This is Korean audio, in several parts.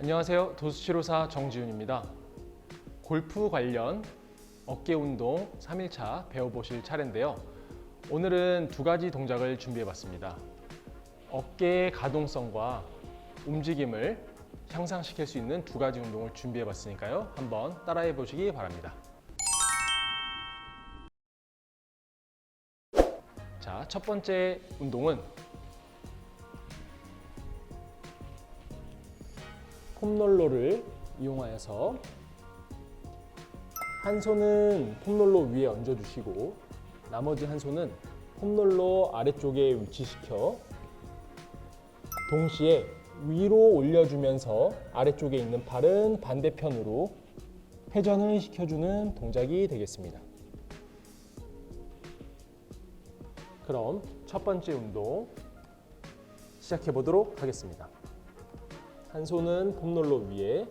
안녕하세요. 도수치료사 정지훈입니다. 골프 관련 어깨 운동 3일차 배워보실 차례인데요. 오늘은 두 가지 동작을 준비해 봤습니다. 어깨의 가동성과 움직임을 향상시킬 수 있는 두 가지 운동을 준비해 봤으니까요. 한번 따라해 보시기 바랍니다. 자, 첫 번째 운동은 폼롤러를 이용하여서 한 손은 폼롤러 위에 얹어주시고 나머지 한 손은 폼롤러 아래쪽에 위치시켜 동시에 위로 올려주면서 아래쪽에 있는 팔은 반대편으로 회전을 시켜주는 동작이 되겠습니다. 그럼 첫 번째 운동 시작해 보도록 하겠습니다. 한 손은 폼롤러 위에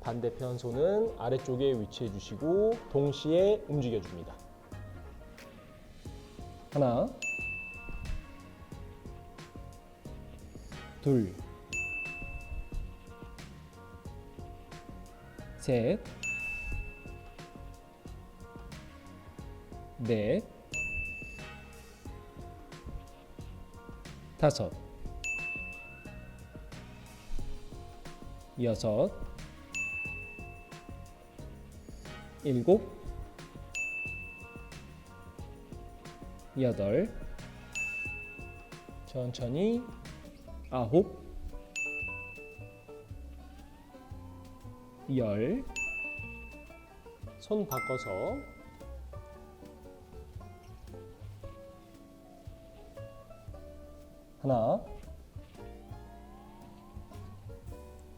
반대편 손은 아래쪽에 위치해 주시고 동시에 움직여 줍니다. 하나, 둘, 셋, 넷, 다섯, 여섯, 일곱, 여덟, 천천히 아홉, 열, 손 바꿔서 하나,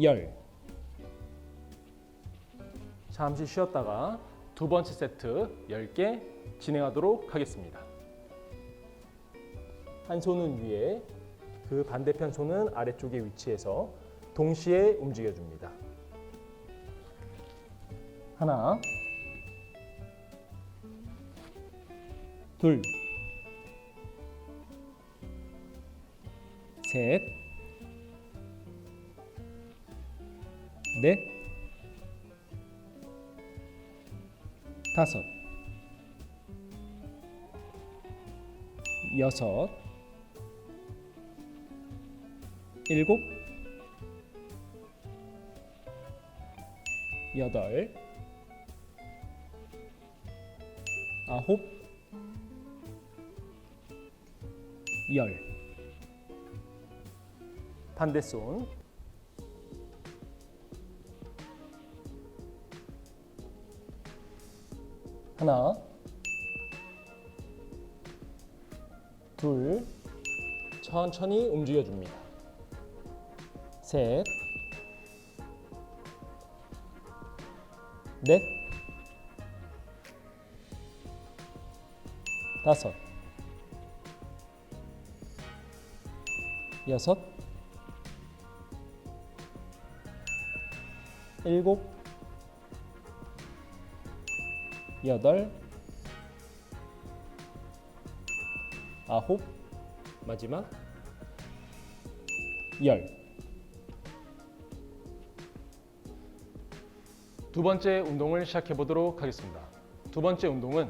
열. 잠시 쉬었다가 두 번째 세트 10개 진행하도록 하겠습니다. 한 손은 위에, 그 반대편 손은 아래쪽에 위치해서 동시에 움직여 줍니다. 하나, 둘, 셋, 넷, 다섯, 여섯, 일곱, 여덟, 아홉, 열. 반대손 하나, 둘, 천천히 움직여 줍니다. 셋, 넷, 다섯, 여섯, 일곱, 여덟, 아홉, 마지막 열. 두 번째 운동을 시작해 보도록 하겠습니다. 두 번째 운동은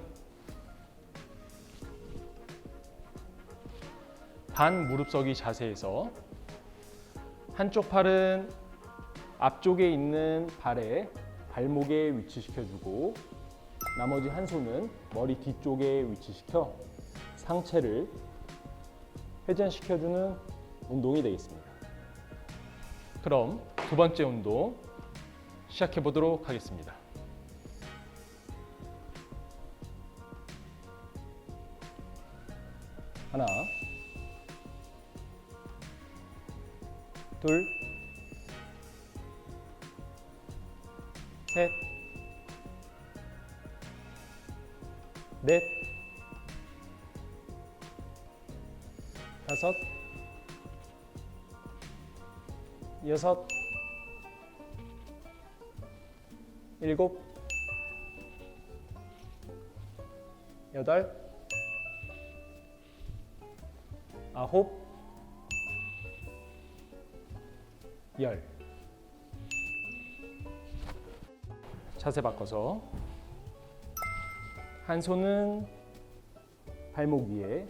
반 무릎서기 자세에서 한쪽 팔은 앞쪽에 있는 발에 발목에 위치시켜주고 나머지 한 손은 머리 뒤쪽에 위치시켜 상체를 회전시켜주는 운동이 되겠습니다. 그럼 두 번째 운동 시작해 보도록 하겠습니다. 하나, 둘, 셋, 넷, 다섯, 여섯, 일곱, 여덟, 아홉, 열. 자세 바꿔서 한 손은 발목 위에,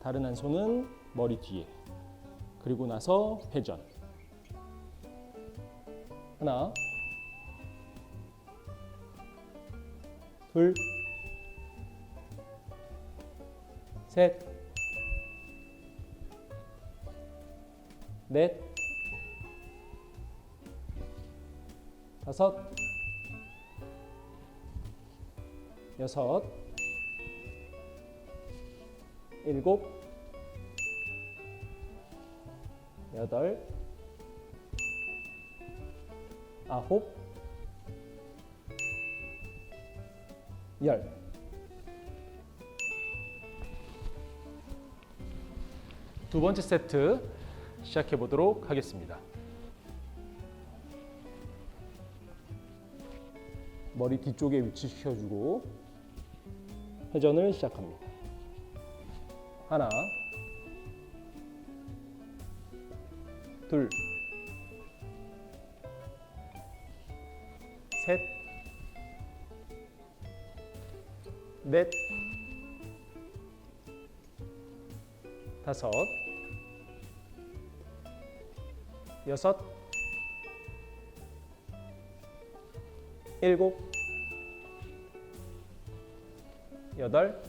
다른 한 손은 머리 뒤에. 그리고 나서 회전. 하나, 둘, 셋, 넷, 다섯, 여섯, 일곱, 여덟, 아홉, 열. 두 번째 세트 시작해 보도록 하겠습니다. 머리 뒤쪽에 위치시켜주고 회전을 시작합니다. 하나, 둘, 셋, 넷, 다섯, 여섯, 일곱, 여덟,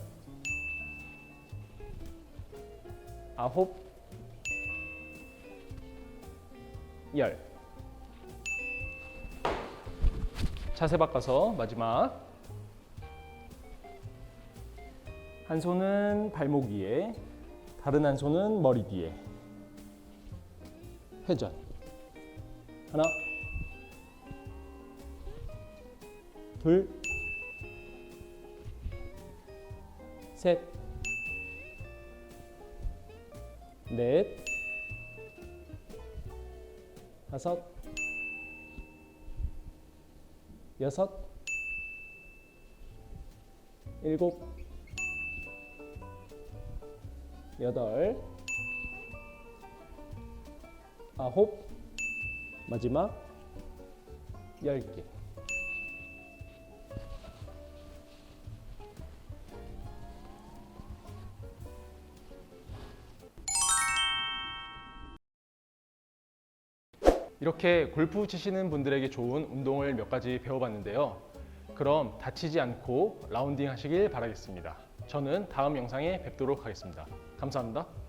아홉, 열. 자세 바꿔서 마지막. 한 손은 발목 위에, 다른 한 손은 머리 뒤에. 회전. 하나, 둘, 셋, 넷, 다섯, 여섯, 일곱, 여덟, 아홉, 마지막 열 개. 이렇게 골프 치시는 분들에게 좋은 운동을 몇 가지 배워봤는데요. 그럼 다치지 않고 라운딩 하시길 바라겠습니다. 저는 다음 영상에 뵙도록 하겠습니다. 감사합니다.